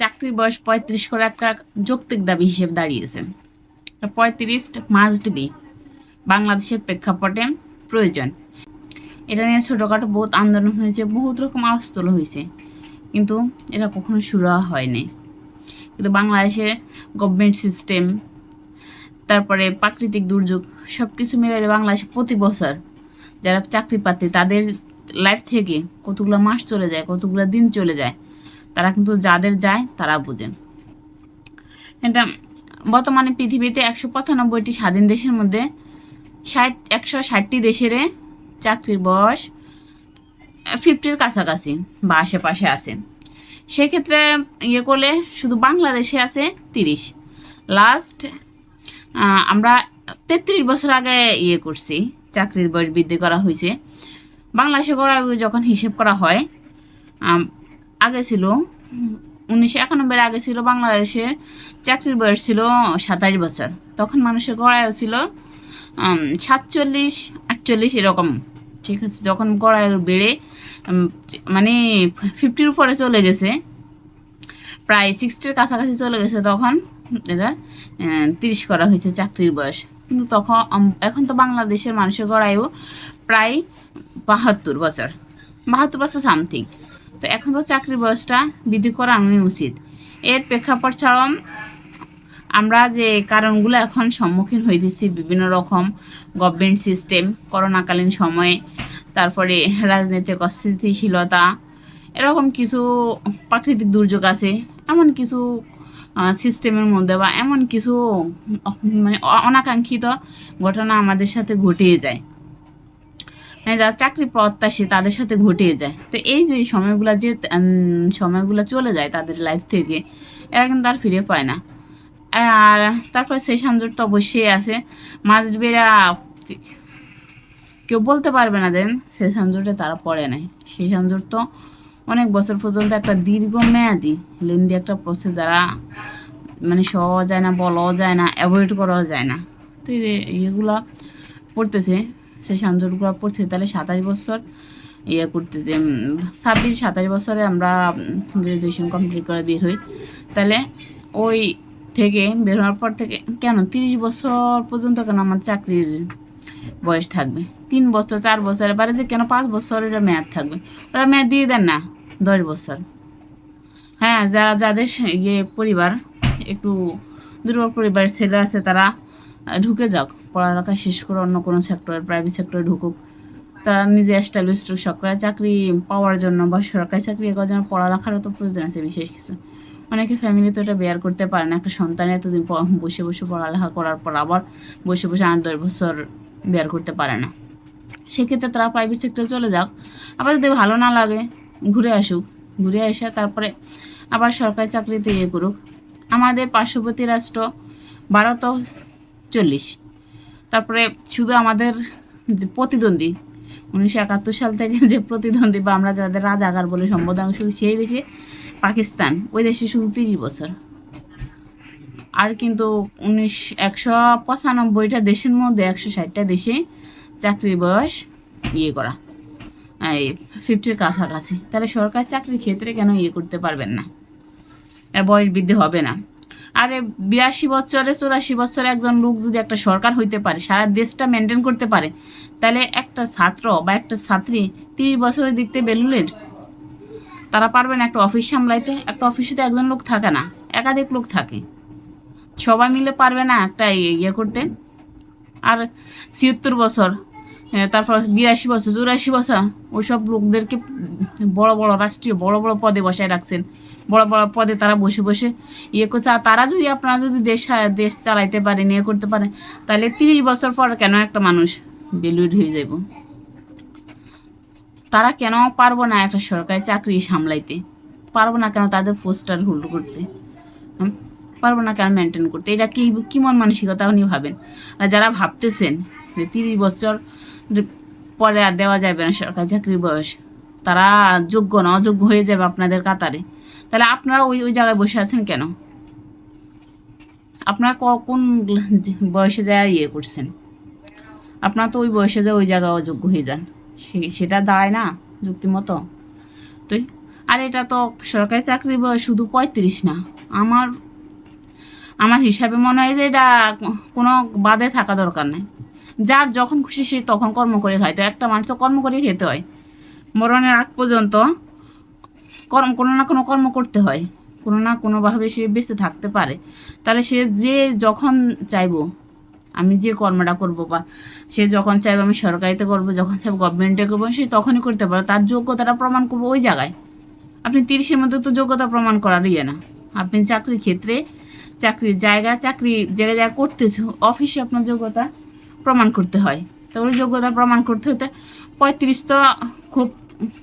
চাকরির বয়স পঁয়ত্রিশ করে একটা যৌক্তিক দাবি হিসেবে দাঁড়িয়েছে। পঁয়ত্রিশ মাস্ট বি বাংলাদেশের প্রেক্ষাপটে প্রয়োজন। এটা নিয়ে ছোটোখাটো বহুত আন্দোলন হয়েছে, বহুত রকম আওয়াজ তোলা হয়েছে, কিন্তু এটা কখনো শুরু হয়নি। কিন্তু বাংলাদেশের গভর্নমেন্ট সিস্টেম তারপরে প্রাকৃতিক দুর্যোগ সব কিছু মিলে বাংলাদেশে প্রতি বছর যারা চাকরি পাচ্ছে, তাদের লাইফ থেকে কতগুলো মাস চলে যায়, কতগুলো দিন চলে যায় তারা কিন্তু যাদের যায়, তারা বোঝেন। এটা বর্তমানে পৃথিবীতে একশো পঁচানব্বইটি স্বাধীন দেশের মধ্যে ষাট, একশো ষাটটি দেশের চাকরির বয়স ফিফটির কাছাকাছি বা আশেপাশে আছে। সেক্ষেত্রে ইয়ে করলে শুধু বাংলাদেশে আছে তিরিশ। লাস্ট আমরা তেত্রিশ বছর আগে ইয়ে করছি, চাকরির বয়স বৃদ্ধি করা হয়েছে। বাংলাদেশে করা যখন হিসেব করা হয় আগে ছিল, উনিশশো একানব্বই আগে ছিল বাংলাদেশে, চাকরির বয়স ছিল সাতাশ বছর। তখন মানুষের গড়ায়ও ছিল সাতচল্লিশ, আটচল্লিশ এরকম, ঠিক আছে? যখন গড়ায় বেড়ে মানে ফিফটির উপরে চলে গেছে, প্রায় সিক্সটির কাছাকাছি চলে গেছে তখন, এটা তিরিশ করা হয়েছে চাকরির বয়স। কিন্তু তখন এখন তো বাংলাদেশের মানুষের গড়ায়ও প্রায় বাহাত্তর বছর বাহাত্তর বছর সামথিং তো এখন তো চাকরির বয়সটা বৃদ্ধি করা আমি উচিত। এর প্রেক্ষাপট ছাড়াও আমরা যে কারণগুলো এখন সম্মুখীন হইতেছি বিভিন্ন রকম গভর্নমেন্ট সিস্টেম করোনাকালীন সময়ে, তারপরে রাজনৈতিক অস্থিতিশীলতা, এরকম কিছু প্রাকৃতিক দুর্যোগ আছে, এমন কিছু সিস্টেমের মধ্যে বা এমন কিছু মানে অনাকাঙ্ক্ষিত ঘটনা আমাদের সাথে ঘটিয়ে যায়। মানে যারা চাকরি প্রত্যাশী, তাদের সাথে ঘটিয়ে যায়। তো এই যে সময়গুলো যে সময়গুলো চলে যায় তাদের লাইফ থেকে, এরা কিন্তু আর ফিরে পায় না। আর তারপর সেই সঞ্জোট তো অবশ্যই আছে। মাঝবেরা কেউ বলতে পারবে না দেন সে সঞ্জোটে তারা পড়ে নাই। সেই সঞ্জোট তো অনেক বছর পর্যন্ত একটা দীর্ঘ দীর্ঘমেয়াদী লেন্দি একটা প্রসেস যারা মানে সহজ যায় না, বলাও যায় না অ্যাভয়েড করাও যায় না। তো যে পড়তেছে। সেই সঞ্জোটগুলো পড়ছে, তাহলে সাতাশ বছর ইয়ে করতে যে ছাব্বিশ, সাতাশ বছরে আমরা গ্রাজুয়েশন কমপ্লিট করে বের হই। তাহলে ওই থেকে বের হওয়ার পর থেকে কেন তিরিশ বছর পর্যন্ত কেন আমার চাকরির বয়স থাকবে? তিন বছর, চার বছর, এবারে যে কেন পাঁচ বছর, এটা মেয়াদ থাকবে। ওরা মেয়াদ দিয়ে দেন না, দশ বছর। হ্যাঁ যারা, যাদের ইয়ে পরিবার, একটু দুর্বল পরিবারের ছেলে আছে, তারা ঢুকে যাক। পড়ালেখা শেষ করে অন্য কোনো সেক্টরে প্রাইভেট সেক্টরে ঢুকুক। তারা নিজে এস্টাবলিশ সরকারি চাকরি পাওয়ার জন্য বা সরকারি চাকরি করার জন্য পড়ালেখারও তো প্রয়োজন আছে বিশেষ কিছু। অনেকে ফ্যামিলি তো এটা বেয়ার করতে পারে না। একটা সন্তান এতদিন বসে বসে পড়ালেখা করার পর আবার বসে বসে আট দশ বছর বেয়ার করতে পারে না। সেক্ষেত্রে তারা প্রাইভেট সেক্টরে চলে যাক। আবার যদি ভালো না লাগে, ঘুরে আসুক। ঘুরে এসে তারপরে আবার সরকারি চাকরিতে ইয়ে করুক। আমাদের পার্শ্ববর্তী রাষ্ট্র, ভারত চল্লিশ। তারপরে শুধু আমাদের যে প্রতিদ্বন্দ্বী, উনিশশো একাত্তর সাল থেকে যে প্রতিদ্বন্দ্বী বা আমরা যাদের রাজাগার বলে সম্বোধন শুধু সেই দেশে পাকিস্তান, ওই দেশে শুধু তিরিশ বছর। আর কিন্তু উনিশ, একশো পঁচানব্বইটা দেশের মধ্যে একশো ষাটটা দেশে চাকরির বয়স ইয়ে করা, এই ফিফটির কাছাকাছি। তাহলে সরকার চাকরির ক্ষেত্রে কেন ইয়ে করতে পারবেন না? বয়স বৃদ্ধি হবে না। আরে বিরাশি বছরে, চৌরাশি বছরে একজন লোক যদি একটা সরকার হইতে পারে, সারা দেশটা মেনটেন করতে পারে, তাহলে একটা ছাত্র বা একটা ছাত্রী তিরিশ বছরের দিকতে বেলুলের তারা পারবে না একটা অফিস সামলাইতে। একটা অফিসে তো একজন লোক থাকে না, একাধিক লোক থাকে। সবাই মিলে পারবে না একটা ইয়ে করতে। আর ছিয়াত্তর বছর তারপর বিরাশি বছর, চুরাশি বছর ওইসব লোকদেরকে বড় বড় রাষ্ট্রীয়, বড় বড় পদে বসায় রাখছেন। বড় বড় পদে তারা বসে বসে ইয়ে করছে। আর তারা যদি আপনারা যদি দেশ দেশ চালাইতে পারেন ইয়ে করতে পারেন, তাহলে তিরিশ বছর পর কেন একটা মানুষ বেলুড হয়ে যাব তারা কেন পারব না একটা সরকারি চাকরি সামলাইতে? পারব না কেন তাদের পোস্টার হোল্ড করতে? পারব না কেন মেনটেন করতে? এটা কি কি মন মানসিকতা উনি ভাবেন? আর যারা ভাবতেছেন যে তিরিশ বছর পরে আর দেওয়া যাবে না সরকারি চাকরির বয়স। তারা যোগ্য না, অযোগ্য হয়ে যাবে আপনাদের কাতারে। তাহলে আপনারা ওই ওই জায়গায় বসে আছেন কেন? আপনারা কোন বয়সে যায় ইয়ে করছেন? আপনারা তো ওই বয়সে যায় ওই জায়গায় অযোগ্য হয়ে যান। সেটা দাঁড়ায় না যুক্তিমতো। তুই আর এটা তো সরকারি চাকরি বয়স শুধু পঁয়ত্রিশ না। আমার আমার হিসাবে মনে হয় যে এটা কোনো বাদে থাকা দরকার নেই। যার যখন খুশি সে তখন কর্ম করে খায়। তো একটা মানুষ তো কর্ম করে খেতে হয়। মরণের আগ পর্যন্ত কর্ম কোনো না কোনো কর্ম করতে হয়। কোনো না কোনোভাবে সে বেঁচে থাকতে পারে। তাহলে সে যে যখন চাইব, আমি যে কর্মটা করব বা সে যখন চাইবে আমি সরকারিতে করব, যখন চাইব গভর্নমেন্টে করব, সে তখনই করতে পারে তার যোগ্যতাটা প্রমাণ করব ওই জায়গায়। আপনি তিরিশের মধ্যে তো যোগ্যতা প্রমাণ করার ইয়ে না। আপনি চাকরির ক্ষেত্রে চাকরির জায়গা, চাকরি জায়গায় করতেছে অফিসে আপনার যোগ্যতা। প্রমাণ করতে হয়। তো ওই যোগ্যতা প্রমাণ করতে হতে পঁয়ত্রিশ তো খুব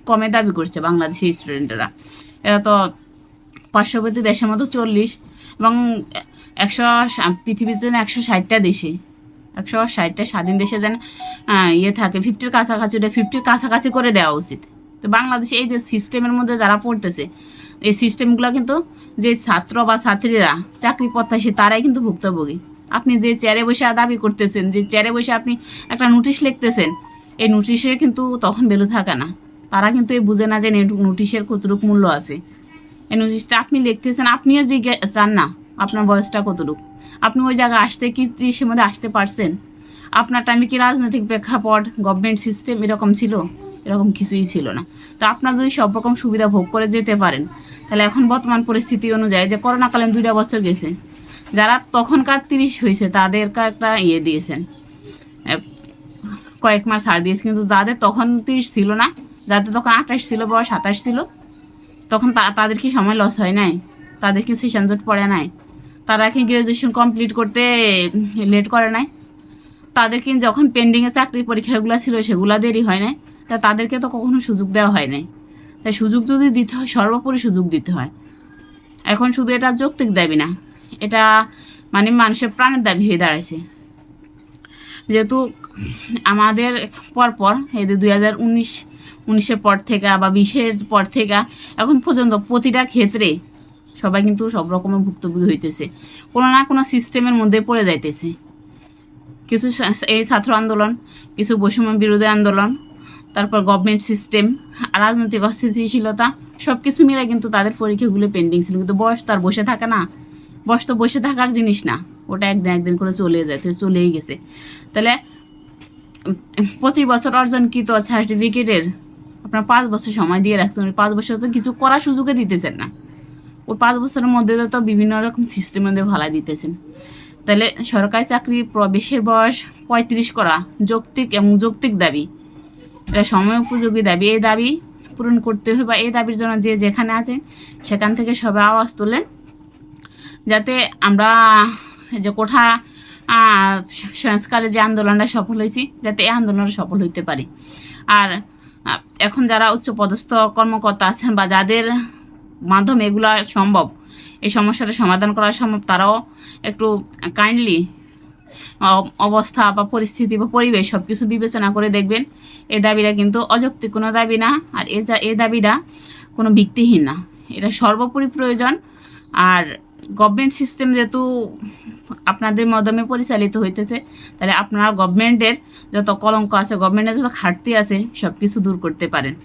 কমে দাবি করছে বাংলাদেশি স্টুডেন্টরা এরা তো পার্শ্ববর্তী দেশের মতো চল্লিশ এবং একশো পৃথিবীর জন্য একশো ষাটটা দেশে। একশো ষাটটা স্বাধীন দেশে যেন ইয়ে থাকে। ফিফটির কাছাকাছি ওটা ফিফটির কাছাকাছি করে দেওয়া উচিত। তো বাংলাদেশে এই যে সিস্টেমের মধ্যে যারা পড়তেছে, এই সিস্টেমগুলো কিন্তু যে ছাত্র বা ছাত্রীরা চাকরি প্রত্যাশী, তারাই কিন্তু ভুক্তভোগী। আপনি যে চেয়ারে বসে দাবি করতেছেন, যে চেয়ারে বসে আপনি একটা নোটিশ লিখতেছেন, এই নোটিশের কিন্তু তখন ভ্যালু থাকে না। তারা কিন্তু এই বুঝে না যে নোটিশের কতটুকু মূল্য আছে। এই নোটিশটা আপনি লিখতেছেন, আপনিও জিজ্ঞে চান না আপনার বয়সটা কতটুকু। আপনি ওই জায়গায় আসতে কি ত্রিশের মধ্যে আসতে পারছেন? আপনার টাইমে কি রাজনৈতিক প্রেক্ষাপট গভর্নমেন্ট সিস্টেম এরকম ছিল? এরকম কিছুই ছিল না। তো আপনার যদি সব রকম সুবিধা ভোগ করে যেতে পারেন, তাহলে এখন বর্তমান পরিস্থিতি অনুযায়ী যে করোনাকালীন দুইটা বছর গেছে যারা তখনকার তিরিশ হয়েছে, তাদেরকে একটা ইয়ে দিয়েছেন। কয়েক মাস ছাড় দিয়েছে, কিন্তু যাদের তখন তিরিশ ছিল না, যাদের তখন আঠাশ ছিল বা সাতাশ ছিল, তখন তাদের কি সময় লস হয় নাই? তাদের কি সেশন জট পড়ে নাই? তারা কি গ্রাজুয়েশন কমপ্লিট করতে লেট করে নাই? তাদের কি যখন পেন্ডিংয়ে চাকরির পরীক্ষাগুলো ছিল, সেগুলো দেরি হয় নাই? তা তাদেরকে তো কখনো সুযোগ দেওয়া হয় নাই। তাই সুযোগ যদি দিতে হয়, সর্বোপরি সুযোগ দিতে হয়। এখন শুধু এটা যৌক্তিক দাবি না। এটা মানে মানুষের প্রাণের দাবি হয়ে দাঁড়াইছে। যেহেতু আমাদের পরপর এই যে দুই হাজার উনিশ, উনিশের পর থেকে বা বিশের পর থেকে এখন পর্যন্ত প্রতিটা ক্ষেত্রে সবাই কিন্তু সব রকমের ভুক্তভোগী হইতেছে। কোনো না কোনো সিস্টেমের মধ্যে পড়ে যাইতেছে। কিছু এই ছাত্র আন্দোলন, কিছু বৈষম্য বিরোধী আন্দোলন, তারপর গভর্নমেন্ট সিস্টেম রাজনৈতিক অস্থিতিশীলতা সব কিছু মিলে কিন্তু তাদের পরীক্ষাগুলো পেন্ডিং ছিল। কিন্তু বয়স তো আর বসে থাকে না। বয়স তো বসে থাকার জিনিস না। ওটা একদিন একদিন করে চলে যায়, তো চলেই গেছে। তাহলে, পঁচিশ বছর অর্জনকৃত সার্টিফিকেটের আপনার পাঁচ বছর সময় দিয়ে রাখছেন, ওই পাঁচ বছর তো কিছু করার সুযোগে দিতেছেন না। ওই পাঁচ বছরের মধ্যে তো বিভিন্ন রকম সিস্টেমের মধ্যে ভাড়া দিতেছেন। তাহলে সরকারি চাকরি প্রবেশের বয়স পঁয়ত্রিশ করা যৌক্তিক এবং যৌক্তিক দাবি। এটা সময় উপযোগী দাবি। এই দাবি পূরণ করতে হবে বা এই দাবির জন্য যে যেখানে আছেন সেখান থেকে সবাই আওয়াজ তোলেন যাতে আমরা যে কোঠা সংস্কারের যে আন্দোলনটা সফল হয়েছি, যাতে এই আন্দোলনটা সফল হইতে পারি। আর এখন যারা উচ্চপদস্থ কর্মকর্তা আছেন বা যাদের মাধ্যমে এগুলো সম্ভব, এই সমস্যাটা সমাধান করা সম্ভব, তারাও একটু কাইন্ডলি অবস্থা বা পরিস্থিতি বা পরিবেশ সব কিছু বিবেচনা করে দেখবেন। এই দাবিটা কিন্তু অযৌক্তিক কোনো দাবি না, আর এ যা এই দাবিটা কোনো ভিত্তিহীন না। এটা সর্বোপরি প্রয়োজন, আর গভর্নমেন্ট সিস্টেম যেহেতু আপনাদের মাধ্যমে পরিচালিত হইতেছে, তাহলে আপনারা গভর্নমেন্টের যত কলঙ্ক আছে গভর্নমেন্টের যত ঘাটতি আছে সব কিছু দূর করতে পারেন।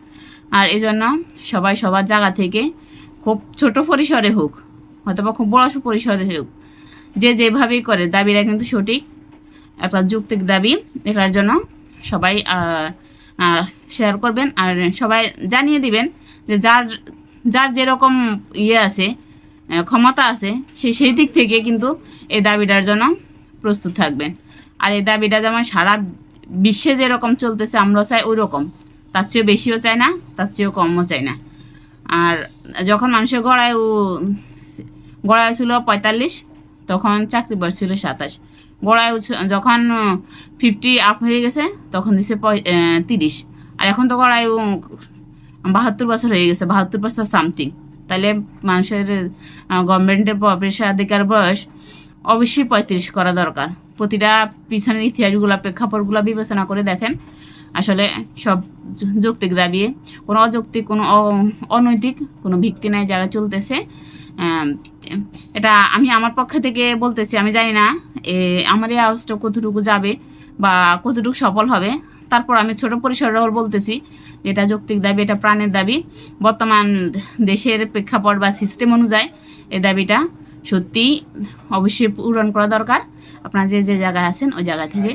আর এই জন্য সবাই সবার জায়গা থেকে খুব ছোট পরিসরে হোক হয়তো বা খুব বড় পরিসরে হোক, যে যেভাবেই করে দাবিটা কিন্তু সঠিক। একটা যৌক্তিক দাবি, এটার জন্য সবাই শেয়ার করবেন। আর সবাই জানিয়ে দিবেন যে যার যার যেরকম ইয়ে আছে ক্ষমতা আছে, সে সেই দিক থেকে কিন্তু এই দাবিটার জন্য প্রস্তুত থাকবেন। আর এই দাবিটা যেমন সারা বিশ্বে যেরকম চলতেছে আমরা চাই ওই রকম তার চেয়েও বেশিও চাই না, তার চেয়েও কমও চাই না। আর যখন মানুষের গড়ায় গড়ায় ছিল পঁয়তাল্লিশ, তখন চাকরি বয়স ছিল সাতাশ। গড়ায় যখন ফিফটি আপ হয়ে গেছে, তখন দিছে তিরিশ। আর এখন তো গড়ায় বাহাত্তর বছর হয়ে গেছে, বাহাত্তর বছর সামথিং তাহলে মানুষের গভর্নমেন্টের প্রবেশাধিকার বয়স অবশ্যই পঁয়ত্রিশ করা দরকার। প্রতিটা পিছনের ইতিহাসগুলো প্রেক্ষাপটগুলো বিবেচনা করে দেখেন। আসলে সব যৌক্তিক দাবি। কোনো অযৌক্তিক কোনো অনৈতিক কোনো ভিত্তি নাই যারা চলতেছে। এটা আমি আমার পক্ষ থেকে বলতেছি আমি জানি না এ, আমার এই আওয়াজটা কতটুকু যাবে বা কতটুকু সফল হবে। তারপর আমি ছোট পরিসরে বলতেছি যেটা যৌক্তিক দাবি, এটা প্রাণের দাবি। বর্তমান দেশের প্রেক্ষাপট বা সিস্টেম অনুযায়ী এ দাবিটা সত্যি অবশ্যই পূরণ করা দরকার। আপনারা যে যে জায়গায় আছেন ওই জায়গা থেকে